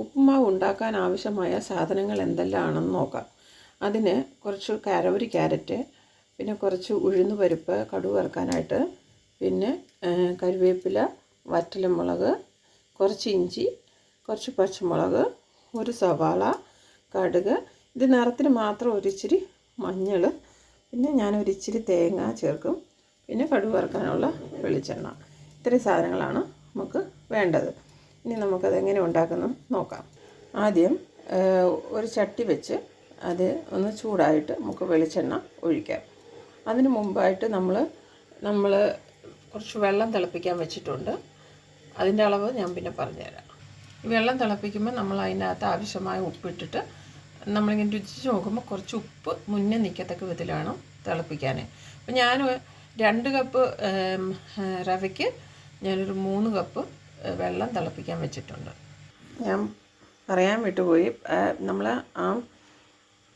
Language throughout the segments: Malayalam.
ഉപ്പുമാവ് ഉണ്ടാക്കാൻ ആവശ്യമായ സാധനങ്ങൾ എന്തെല്ലാമാണെന്ന് നോക്കാം. അതിന് കുറച്ച് കാര ഒരു ക്യാരറ്റ് പിന്നെ കുറച്ച് ഉഴുന്ന് പരിപ്പ് കടുക് വറുക്കാനായിട്ട് പിന്നെ കറിവേപ്പില വറ്റൽമുളക് കുറച്ച് ഇഞ്ചി കുറച്ച് പച്ചമുളക് ഒരു സവാള കടുക് ഇത് നിറത്തിന് മാത്രം ഒരിച്ചിരി മഞ്ഞൾ പിന്നെ ഞാൻ ഒരിച്ചിരി തേങ്ങ ചേർക്കും പിന്നെ കടുക് വറുക്കാനുള്ള വെളിച്ചെണ്ണ. ഇത്രയും സാധനങ്ങളാണ് നമുക്ക് വേണ്ടത്. ഇനി നമുക്കത് എങ്ങനെ ഉണ്ടാക്കുന്നു നോക്കാം. ആദ്യം ഒരു ചട്ടി വെച്ച് അത് ഒന്ന് ചൂടായിട്ട് നമുക്ക് വെളിച്ചെണ്ണ ഒഴിക്കാം. അതിന് മുമ്പായിട്ട് നമ്മൾ നമ്മൾ കുറച്ച് വെള്ളം തിളപ്പിക്കാൻ വെച്ചിട്ടുണ്ട്. അതിന്റെ അളവ് ഞാൻ പിന്നെ പറഞ്ഞുതരാം. വെള്ളം തിളപ്പിക്കുമ്പോൾ നമ്മൾ അതിനകത്ത് ആവശ്യമായ ഉപ്പിട്ടിട്ട് നമ്മളിങ്ങനെ രുചിച്ച് നോക്കുമ്പോൾ കുറച്ച് ഉപ്പ് മുന്നേ നിൽക്കത്തക്ക വിധത്തിലാണ് തിളപ്പിക്കാൻ അപ്പം ഞാൻ രണ്ട് കപ്പ് റവയ്ക്ക് ഞാനൊരു മൂന്ന് കപ്പ് വെള്ളം തിളപ്പിക്കാൻ വെച്ചിട്ടുണ്ട്. ഞാൻ പറയാൻ വിട്ടുപോയി. നമ്മൾ ആ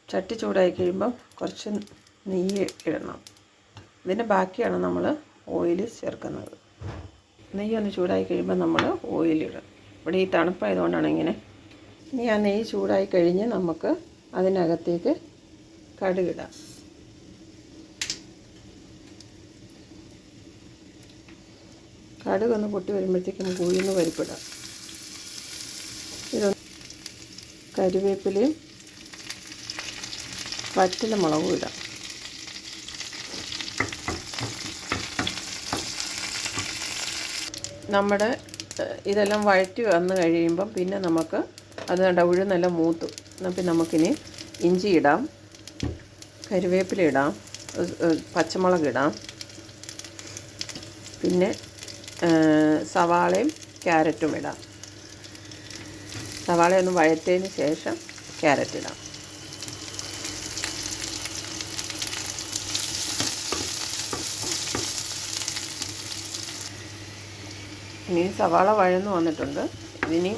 ചട്ടി ചൂടായി കഴിയുമ്പം കുറച്ച് നെയ്യ് ഇടണം. ഇതിന്റെ ബാക്കിയാണ് നമ്മൾ ഓയിൽ ചേർക്കുന്നത്. നെയ്യ് ഒന്ന് ചൂടായി കഴിയുമ്പോൾ നമ്മൾ ഓയിലിടും ഇവിടെ ഈ തണുപ്പായതുകൊണ്ടാണ് ഇങ്ങനെ. ഇനി ആ നെയ്യ് ചൂടായി കഴിഞ്ഞ് നമുക്ക് അതിനകത്തേക്ക് കടുകിടാം കടുക് ഒന്ന് പൊട്ടി വരുമ്പോഴത്തേക്കും ഉഴുന്ന് പരിപ്പിടാം. ഇതൊന്ന് കരുവേപ്പിലയും വറ്റല മുളകും ഇടാം. നമ്മുടെ ഇതെല്ലാം വഴറ്റി വന്നു കഴിയുമ്പം പിന്നെ നമുക്ക് അത് കണ്ട ഉഴുന്നെല്ലാം മൂത്തു. എന്നാൽ പിന്നെ നമുക്കിനി ഇഞ്ചി ഇടാം കരുവേപ്പില ഇടാം പച്ചമുളക് ഇടാം. പിന്നെ സവാളയും ക്യാരറ്റും ഇടാം. സവാള ഒന്ന് വഴറ്റിയതിന് ശേഷം ക്യാരറ്റ് ഇടാം. ഇനി സവാള വഴന്ന് വന്നിട്ടുണ്ട്. ഇനി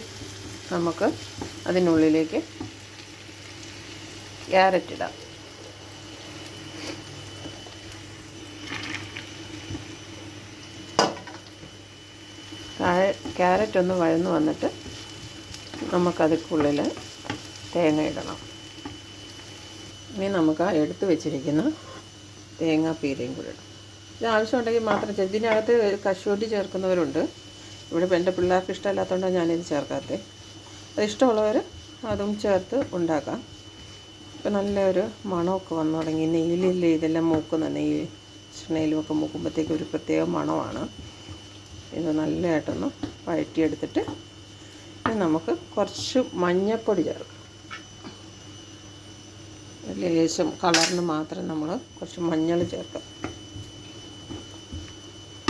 നമുക്ക് അതിനുള്ളിലേക്ക് ക്യാരറ്റ് ഇടാം. ക്യാരറ്റ് ഒന്ന് വഴന്ന് വന്നിട്ട് നമുക്കതിക്കുള്ളിൽ തേങ്ങ ഇടണം. ഇനി നമുക്ക് എടുത്ത് വെച്ചിരിക്കുന്ന തേങ്ങാപ്പീരയും കൂടെ ഇടാം. ഇത് ആവശ്യമുണ്ടെങ്കിൽ മാത്രം ഇതിനകത്ത് കശുവണ്ടി ചേർക്കുന്നവരുണ്ട്. ഇവിടെ എന്റെ പിള്ളേർക്ക് ഇഷ്ടമല്ലാത്തതുകൊണ്ടാണ് ഞാനിത് ചേർക്കാത്തത് അത് ഇഷ്ടമുള്ളവർ അതും ചേർത്ത് ഉണ്ടാക്കാം. ഇപ്പം നല്ലൊരു മണമൊക്കെ വന്നു തുടങ്ങി. നെയ്യിലില്ല ഇതെല്ലാം മൂക്കുന്ന നെയ്യ് എണ്ണയിലും ഒക്കെ ഒരു പ്രത്യേക മണമാണ്. ഇത് നല്ലതായിട്ടൊന്ന് വഴറ്റിയെടുത്തിട്ട് ഇനി നമുക്ക് കുറച്ച് മഞ്ഞപ്പൊടി ചേർക്കാം. ലേശം കളറിന് മാത്രം നമ്മൾ കുറച്ച് മഞ്ഞൾ ചേർക്കാം.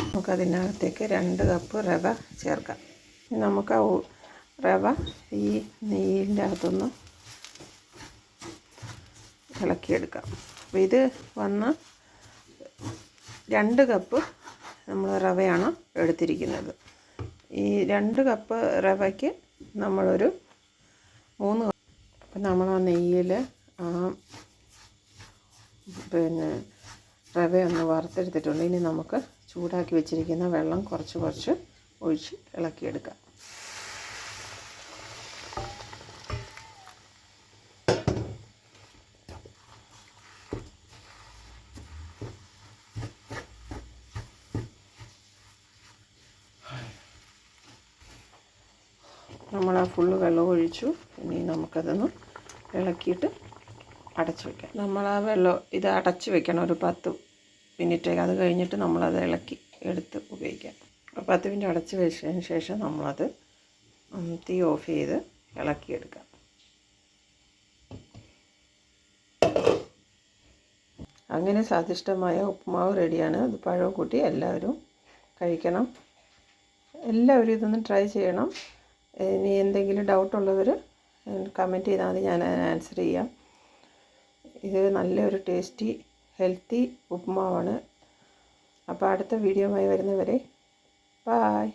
നമുക്കതിനകത്തേക്ക് രണ്ട് കപ്പ് റവ ചേർക്കാം. നമുക്ക് ആ റവ ഈ നെയ്യിന്റെ അകത്തൊന്ന് ഇളക്കിയെടുക്കാം. അപ്പോൾ ഇത് വന്ന് രണ്ട് കപ്പ് നമ്മൾ റവയാണ് എടുത്തിരിക്കുന്നത്. ഈ രണ്ട് കപ്പ് റവയ്ക്ക് നമ്മളൊരു മൂന്ന് അപ്പം നമ്മൾ ആ നെയ്യിൽ ആ പിന്നെ റവ ഒന്ന് വറുത്തെടുത്തിട്ടുണ്ട്. ഇനി നമുക്ക് ചൂടാക്കി വെച്ചിരിക്കുന്ന വെള്ളം കുറച്ച് കുറച്ച് ഒഴിച്ച് ഇളക്കിയെടുക്കാം. നമ്മൾ ആ ഫുള്ള് വെള്ളം ഒഴിച്ചു. ഇനി നമുക്കതൊന്ന് ഇളക്കിയിട്ട് അടച്ചു വെക്കാം. നമ്മൾ ആ വെള്ളം ഇത് അടച്ച് വെക്കണം. ഒരു പത്ത് മിനിറ്റ് അത് കഴിഞ്ഞിട്ട് നമ്മളത് ഇളക്കി എടുത്ത് ഉപയോഗിക്കാം. പത്ത് മിനിറ്റ് അടച്ച് വെച്ചതിന് ശേഷം നമ്മളത് തീ ഓഫ് ചെയ്ത് ഇളക്കിയെടുക്കാം. അങ്ങനെ സ്വാദിഷ്ടമായ ഉപ്പുമാവ് റെഡിയാണ്. അത് പഴവും കൂട്ടി എല്ലാവരും കഴിക്കണം. എല്ലാവരും ഇതൊന്ന് ട്രൈ ചെയ്യണം. ഇനി എന്തെങ്കിലും ഡൗട്ടുള്ളവർ കമന്റ് ചെയ്താൽ മതി. ഞാൻ അതിന് ആൻസർ ചെയ്യാം. ഇത് നല്ലൊരു ടേസ്റ്റി ഹെൽത്തി ഉപ്പുമാവാണ് അപ്പോൾ അടുത്ത വീഡിയോയുമായി വരുന്നവരെ ബായ്